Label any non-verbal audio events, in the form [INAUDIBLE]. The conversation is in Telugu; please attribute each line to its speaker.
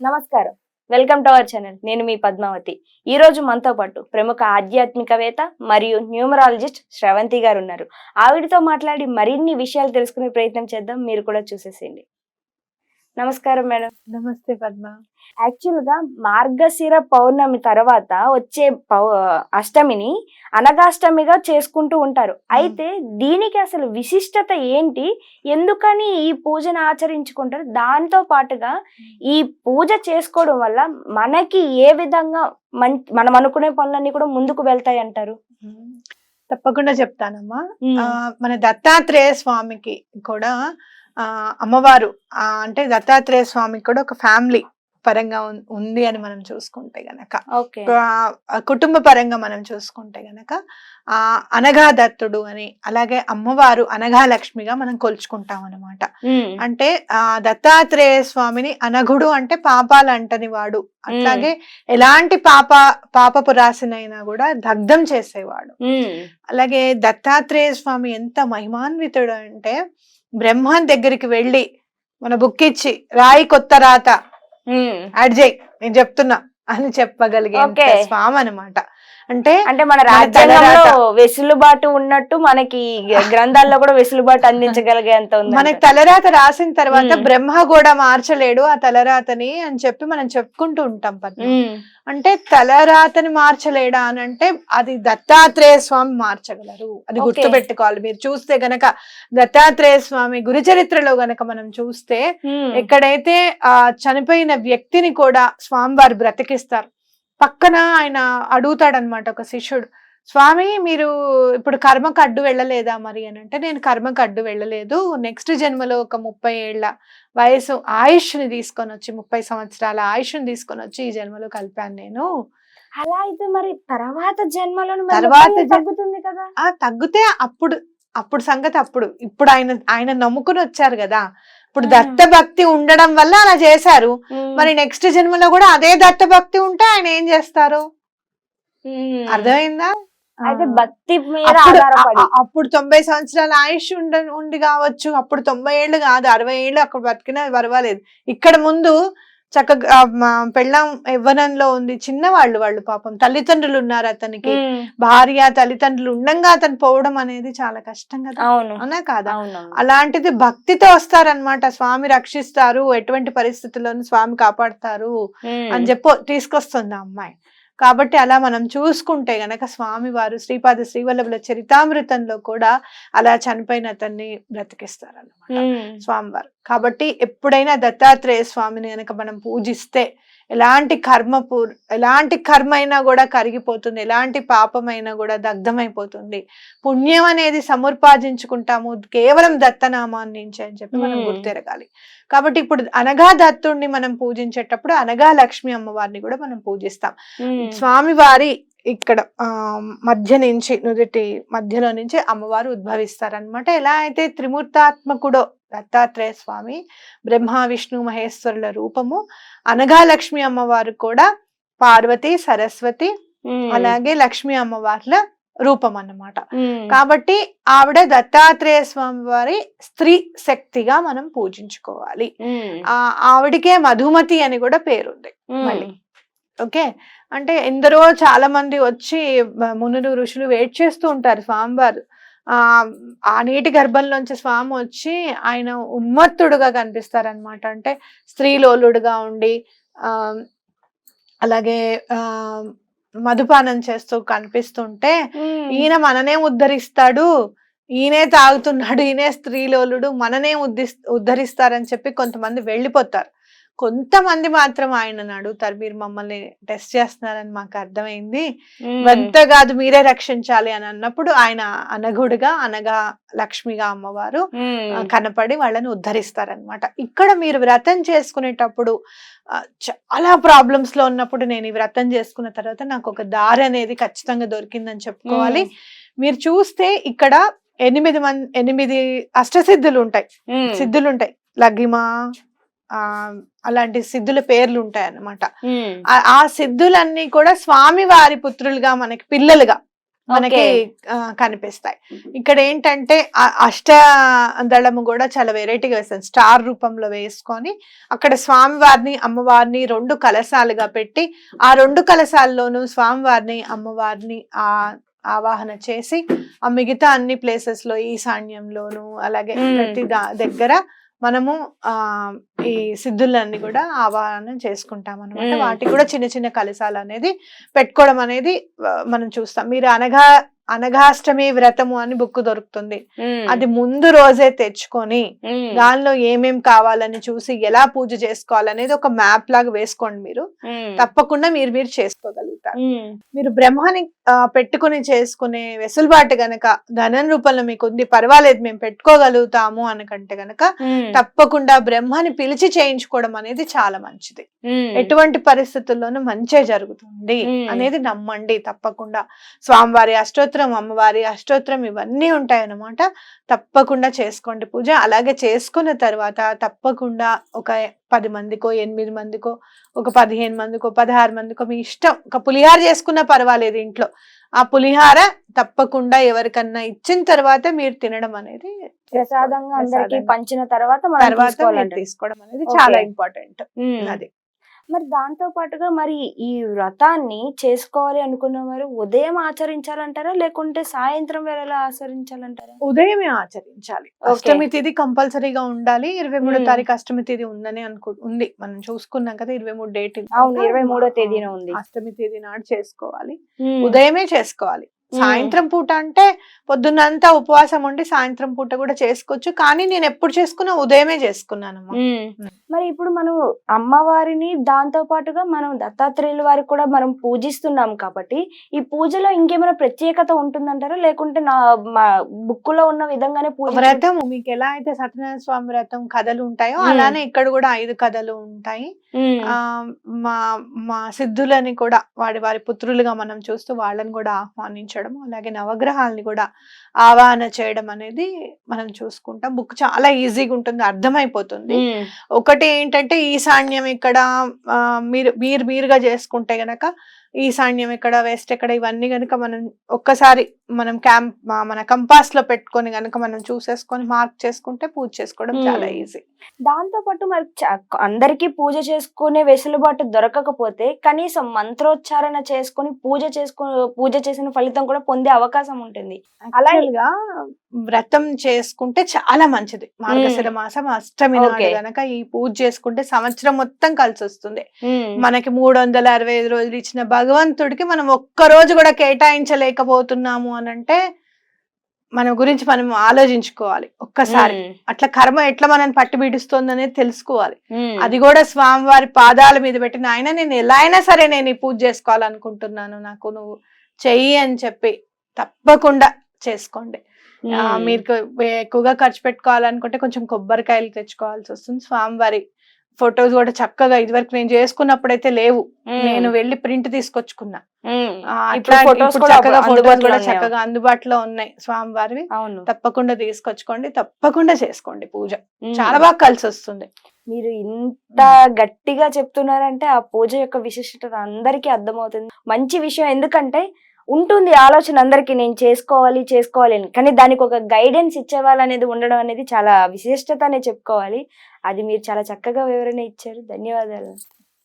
Speaker 1: నమస్కారం. Welcome to our channel. నేను మీ పద్మావతి. ఈ రోజు మనతో పాటు ప్రముఖ ఆధ్యాత్మికవేత్త మరియు న్యూమరాలజిస్ట్ శ్రవంతి గారు ఉన్నారు. ఆవిడతో మాట్లాడి మరిన్ని విషయాలు తెలుసుకునే ప్రయత్నం చేద్దాం. మీరు కూడా చూసేసేయండి. నమస్కారం మేడం.
Speaker 2: నమస్తే పద్మ.
Speaker 1: యాక్చువల్గా మార్గశిర పౌర్ణమి తర్వాత వచ్చే పౌ అష్టమిని అనగాష్టమిగా చేసుకుంటూ ఉంటారు. అయితే దీనికి అసలు విశిష్టత ఏంటి? ఎందుకని ఈ పూజను ఆచరించుకుంటారు? దాంతో పాటుగా ఈ పూజ చేసుకోవడం వల్ల మనకి ఏ విధంగా మన్ మనం అనుకునే పనులన్నీ కూడా ముందుకు వెళ్తాయి అంటారు?
Speaker 2: తప్పకుండా చెప్తానమ్మా. మన దత్తాత్రేయ స్వామికి కూడా అమ్మవారు అంటే దత్తాత్రేయ స్వామికి కూడా ఒక ఫ్యామిలీ పరంగా ఉంది అని మనం చూసుకుంటే గనక. కుటుంబ పరంగా మనం చూసుకుంటే గనక ఆ అనగా దత్తుడు అని అలాగే అమ్మవారు అనగా లక్ష్మిగా మనం కొలుచుకుంటాం అనమాట అంటే ఆ దత్తాత్రేయ స్వామిని అనగుడు అంటే పాపాలు అంటని వాడు. అట్లాగే ఎలాంటి పాప పాపపు రాసినైనా కూడా దగ్ధం చేసేవాడు. అలాగే దత్తాత్రేయ స్వామి ఎంత మహిమాన్వితుడు అంటే బ్రహ్మన్ దగ్గరికి వెళ్ళి మన బుక్ ఇచ్చి రాయి కొత్త రాత. యాడ్ చేయి. నేను చెప్తున్నా అని చెప్పగలిగే. స్వామి అన్నమాట అంటే
Speaker 1: అంటే మన రాజ్యాంగంలో. వెసులుబాటు ఉన్నట్టు మనకి [LAUGHS] గ్రంథాల్లో కూడా వెసులుబాటు అందించగలిగేంత [LAUGHS] ఉంది
Speaker 2: మనకి తలరాత రాసిన తర్వాత. బ్రహ్మ కూడా మార్చలేడు ఆ తలరాతని అని చెప్పి మనం చెప్పుకుంటూ ఉంటాం పద్మ అంటే తలరాతని మార్చలేడా అని అంటే అది దత్తాత్రేయ స్వామి మార్చగలరు. అది. గుర్తుపెట్టుకోవాలి. మీరు చూస్తే గనక దత్తాత్రేయ స్వామి గురు చరిత్రలో గనక మనం చూస్తే ఎక్కడైతే ఆ చనిపోయిన వ్యక్తిని కూడా స్వామివారు బ్రతికిస్తారు. పక్కన ఆయన అడుగుతాడనమాట ఒక శిష్యుడు స్వామి మీరు ఇప్పుడు కర్మకు అడ్డు వెళ్ళలేదా మరి? అని అంటే నేను కర్మకు అడ్డు వెళ్ళలేదు. నెక్స్ట్ జన్మలో ఒక ముప్పై ఏళ్ళ వయసు ఆయుష్ని తీసుకొని వచ్చి ముప్పై సంవత్సరాల ఆయుష్ని తీసుకొని వచ్చి ఈ జన్మలో కలిపాను నేను.
Speaker 1: అలా అయితే మరి తర్వాత జన్మలను
Speaker 2: తర్వాత
Speaker 1: తగ్గుతుంది కదా?
Speaker 2: ఆ తగ్గితే అప్పుడు అప్పుడు సంగతి అప్పుడు. ఇప్పుడు ఆయన ఆయన నమ్ముకుని వచ్చారు కదా. ఇప్పుడు
Speaker 1: ఆ.
Speaker 2: దత్త భక్తి ఉండడం వల్ల అలా చేశారు. మరి నెక్స్ట్ జన్మలో కూడా అదే దత్త భక్తి ఉంటే ఆయన ఏం చేస్తారు. అర్థమైందా?
Speaker 1: అయితే. భక్తి మీద
Speaker 2: అప్పుడు
Speaker 1: ఆధారపడి.
Speaker 2: అ- అప్పుడు తొంభై సంవత్సరాల ఆయుష్ ఉండ ఉండి కావచ్చు. అప్పుడు తొంభై ఏళ్ళు కాదు అరవై ఏళ్ళు అక్కడ బతికినా పర్వాలేదు. ఇక్కడ ముందు చక్కగా పెళ్ళాం యవ్వనంలో ఉంది చిన్నవాళ్ళు వాళ్ళు పాపం. తల్లిదండ్రులు ఉన్నారు అతనికి. భార్య తల్లిదండ్రులు ఉండంగా అతను పోవడం అనేది చాలా కష్టం కదా
Speaker 1: అవును.
Speaker 2: కాదా? అలాంటిది భక్తితో వస్తారనమాట స్వామి రక్షిస్తారు ఎటువంటి పరిస్థితుల్లోనూ స్వామి కాపాడతారు. అని చెప్పి తీసుకొస్తుంది ఆ అమ్మాయి. కాబట్టి అలా మనం చూసుకుంటే గనక స్వామి వారు శ్రీపాద శ్రీవల్లభుల చరితామృతంలో కూడా అలా చనిపోయిన అతన్ని బ్రతికిస్తారన్నమాట
Speaker 1: ఉమ్.
Speaker 2: స్వామివారు. కాబట్టి ఎప్పుడైనా దత్తాత్రేయ స్వామిని గనక మనం పూజిస్తే ఎలాంటి కర్మ పూ ఎలాంటి కర్మ అయినా కూడా కరిగిపోతుంది ఎలాంటి పాపమైనా కూడా దగ్ధమైపోతుంది పుణ్యం అనేది సముపార్జించుకుంటాము కేవలం దత్తనామాన్ని నుంచి అని చెప్పి మనం. గుర్తెరగాలి కాబట్టి ఇప్పుడు అనగా దత్తుణ్ణి మనం పూజించేటప్పుడు అనగా లక్ష్మి అమ్మవారిని కూడా మనం పూజిస్తాం. స్వామివారి ఇక్కడ ఆ మధ్య నుంచి నుదుటి మధ్యలో నుంచి అమ్మవారు ఉద్భవిస్తారనమాట ఎలా అయితే త్రిమూర్తాత్మకుడో దత్తాత్రేయ స్వామి బ్రహ్మ విష్ణు మహేశ్వరుల రూపము అనగా లక్ష్మి అమ్మవారు కూడా పార్వతి సరస్వతి. అలాగే లక్ష్మి అమ్మవార్ల రూపం అన్నమాట. కాబట్టి ఆవిడ దత్తాత్రేయ స్వామి వారి స్త్రీ శక్తిగా మనం పూజించుకోవాలి. ఆ ఆవిడికే మధుమతి అని కూడా పేరుంది. మళ్ళీ. ఓకే. అంటే ఎందరో చాలా మంది వచ్చి మునులు ఋషులు వెయిట్ చేస్తూ ఉంటారు స్వామివారు. ఆ ఆ నీటి గర్భంలోంచి స్వామి వచ్చి ఆయన ఉన్మత్తుడుగా కనిపిస్తారనమాట అంటే స్త్రీలోలుడుగా ఉండి ఆ అలాగే ఆ మధుపానం చేస్తూ కనిపిస్తుంటే. ఈయన మననే ఉద్ధరిస్తాడు ఈయనే తాగుతున్నాడు ఈయనే స్త్రీలోలుడు మననే ఉద్ధి ఉద్ధరిస్తారని చెప్పి కొంతమంది వెళ్ళిపోతారు. కొంతమంది మాత్రం ఆయనను అడుగుతారు మీరు మమ్మల్ని టెస్ట్ చేస్తున్నారని మాకు అర్థమైంది. వంత కాదు మీరే రక్షించాలి అని అన్నప్పుడు ఆయన అనగుడుగా అనగా లక్ష్మిగా అమ్మవారు కనపడి వాళ్ళని ఉద్ధరిస్తారనమాట ఇక్కడ మీరు వ్రతం చేసుకునేటప్పుడు చాలా ప్రాబ్లమ్స్లో ఉన్నప్పుడు నేను ఈ వ్రతం చేసుకున్న తర్వాత నాకు ఒక దారి అనేది ఖచ్చితంగా దొరికిందని చెప్పుకోవాలి. మీరు చూస్తే ఇక్కడ ఎనిమిది మంది ఎనిమిది అష్టసిద్ధులు ఉంటాయి. సిద్ధులు ఉంటాయి లగ్గిమ ఆ అలాంటి సిద్ధుల పేర్లు ఉంటాయి అన్నమాట. ఆ- సిద్ధులన్నీ కూడా స్వామి వారి పుత్రులుగా మనకి పిల్లలుగా మనకి కనిపిస్తాయి ఇక్కడ ఏంటంటే అష్ట దళము కూడా చాలా వెరైటీగా వేస్తాం స్టార్ రూపంలో వేసుకొని అక్కడ స్వామివారిని అమ్మవారిని రెండు కలశాలుగా పెట్టి ఆ రెండు కలశాల్లోనూ స్వామివారిని అమ్మవారిని ఆ ఆవాహన చేసి ఆ మిగతా అన్ని ప్లేసెస్లో ఈశాన్యంలోను అలాగే. ప్రతి దా- దగ్గర మనము ఆ ఈ సిద్ధులన్నీ కూడా ఆవాహన చేసుకుంటాం అనమాట. వాటికి కూడా చిన్న చిన్న కలశాలు అనేది పెట్టుకోవడం అనేది మనం చూస్తాం. మీరు అనగా అనఘాష్టమి వ్రతము అని బుక్ దొరుకుతుంది. అది ముందు రోజే తెచ్చుకొని దానిలో ఏమేం కావాలని చూసి ఎలా పూజ చేసుకోవాలనేది ఒక మ్యాప్ లాగా వేసుకోండి మీరు. తప్పకుండా మీరు మీరు చేసుకోగలుగుతారు. మీరు బ్రహ్మని ఆ, పెట్టుకుని చేసుకునే వెసులుబాటు గనక ధనం రూపంలో మీకు ఉంది పర్వాలేదు మేము పెట్టుకోగలుగుతాము అనకంటే గనక తప్పకుండా బ్రహ్మని పిలిచి చేయించుకోవడం అనేది చాలా మంచిది. ఎటువంటి పరిస్థితుల్లోనూ మంచే జరుగుతుంది. అనేది నమ్మండి తప్పకుండా. స్వామివారి అష్టోత్తరం అమ్మవారి అష్టోత్తరం ఇవన్నీ ఉంటాయన్నమాట. తప్పకుండా చేసుకోండి పూజ. అలాగే చేసుకున్న తర్వాత తప్పకుండా ఒక పది మందికో ఎనిమిది మందికో ఒక పదిహేను మందికో పదహారు మందికో మీ ఇష్టం. ఒక పులిహార చేసుకున్నా పర్వాలేదు ఇంట్లో. ఆ పులిహార తప్పకుండా ఎవరికన్నా ఇచ్చిన తర్వాత మీరు తినడం అనేది
Speaker 1: ప్రసాదంగా అందరికి. పంచిన తర్వాత
Speaker 2: తర్వాత తీసుకోవడం అనేది. చాలా ఇంపార్టెంట్. అది
Speaker 1: మరి దాంతో పాటుగా మరి ఈ వ్రతాన్ని చేసుకోవాలి అనుకున్న వారు ఉదయం ఆచరించాలంటారా? లేకుంటే సాయంత్రం వేళలో ఆచరించాలంటారా?
Speaker 2: ఉదయమే ఆచరించాలి. అష్టమి తిథి కంపల్సరీగా ఉండాలి. ఇరవై మూడో. తారీఖు అష్టమి తిథి ఉందని అనుకు ఉంది. మనం చూసుకున్నాం కదా ఇరవై మూడు డేట్.
Speaker 1: అవును ఇరవై మూడో తేదీన ఉంది.
Speaker 2: అష్టమి తేదీ నాడు చేసుకోవాలి. ఉదయమే చేసుకోవాలి. సాయంత్రం పూట అంటే పొద్దున్నంతా ఉపవాసం ఉండి సాయంత్రం పూట కూడా చేసుకోవచ్చు కానీ నేను ఎప్పుడు చేసుకున్నా ఉదయమే.
Speaker 1: ఉమ్. మరి ఇప్పుడు మనం అమ్మవారిని దాంతో పాటుగా మనం దత్తాత్రేయుల వారికి కూడా మనం పూజిస్తున్నాం కాబట్టి ఈ పూజలో ఇంకేమైనా ప్రత్యేకత ఉంటుందంటారా లేకుంటే నా బుక్లో ఉన్న విధంగానే పూజ
Speaker 2: వ్రతం మీకు ఎలా అయితే సత్యనారాయణ స్వామి వ్రతం కథలు ఉంటాయో. అలానే ఇక్కడ కూడా ఐదు కథలు ఉంటాయి మా మా సిద్ధులని కూడా వాడి వారి పుత్రులుగా మనం చూస్తూ వాళ్ళని కూడా ఆహ్వానించడం అలాగే నవగ్రహాలని కూడా ఆవాహన చేయడం అనేది మనం చూసుకుంటాం. బుక్ చాలా ఈజీగా ఉంటుంది అర్థమైపోతుంది. ఒకటి ఏంటంటే ఈశాన్యం ఇక్కడ మీరు మీరు మీరుగా చేసుకుంటే గనక ఈశాన్యం ఎక్కడ వెస్ట్ ఎక్కడ ఇవన్నీ గనక మనం ఒక్కసారి మనం క్యాంప్ మన కంపాస్లో పెట్టుకొని గనక మనం చూసేసుకొని మార్క్ చేసుకుంటే పూజ చేసుకోవడం చాలా. ఈజీ
Speaker 1: దాంతో పాటు మరి అందరికీ పూజ చేసుకునే వెసులుబాటు దొరకకపోతే కనీసం మంత్రోచ్చారణ చేసుకొని పూజ చేసుకు పూజ చేసిన ఫలితం కూడా పొందే అవకాశం ఉంటుంది అలా-
Speaker 2: అలాగే వ్రతం చేసుకుంటే చాలా మంచిది. మార్గశిర మాసం అష్టమి నాడు
Speaker 1: Okay.
Speaker 2: గనక ఈ పూజ చేసుకుంటే సంవత్సరం మొత్తం కలిసి వస్తుంది మనకి మూడు వందల అరవై ఐదు రోజులు ఇచ్చిన భగవంతుడికి మనం ఒక్క రోజు కూడా కేటాయించలేకపోతున్నాము అని అంటే మన గురించి మనం ఆలోచించుకోవాలి ఒక్కసారి. అట్లా కర్మ ఎట్లా మనం పట్టి పీడిస్తుంది అనేది తెలుసుకోవాలి అది కూడా స్వామివారి పాదాల మీద పెట్టిన ఆయన నేను ఎలా అయినా సరే నేను ఈ పూజ చేసుకోవాలనుకుంటున్నాను. నాకు నువ్వు చెయ్యి అని చెప్పి తప్పకుండా చేసుకోండి. మీకు ఎక్కువగా ఖర్చు పెట్టుకోవాలనుకుంటే కొంచెం కొబ్బరికాయలు తెచ్చుకోవాల్సి వస్తుంది. స్వామివారి ఫొటోస్ కూడా చక్కగా ఇదివరకు నేను చేసుకున్నప్పుడైతే లేవు.
Speaker 1: ఉమ్,
Speaker 2: నేను వెళ్ళి ప్రింట్ తీసుకొచ్చుకున్నా. అట్లా చక్కగా ఫొటోస్
Speaker 1: అందుబాటులో
Speaker 2: కూడా
Speaker 1: ఉన్నాయి.
Speaker 2: చక్కగా అందుబాటులో ఉన్నాయి స్వామివారివి తప్పకుండా తీసుకొచ్చుకోండి. తప్పకుండా చేసుకోండి పూజ. చాలా బాగా కలిసి వస్తుంది.
Speaker 1: మీరు ఇంత గట్టిగా చెప్తున్నారంటే ఆ పూజ యొక్క విశిష్టత అందరికీ అర్థమవుతుంది. మంచి విషయం ఎందుకంటే ఉంటుంది ఆలోచన అందరికీ నేను చేసుకోవాలి చేసుకోవాలి అని. కానీ దానికి ఒక గైడెన్స్ ఇచ్చేవాళ్ళు అనేది ఉండడం అనేది చాలా విశిష్టత అనే చెప్పుకోవాలి. అది మీరు చాలా చక్కగా వివరణ ఇచ్చారు. ధన్యవాదాలు.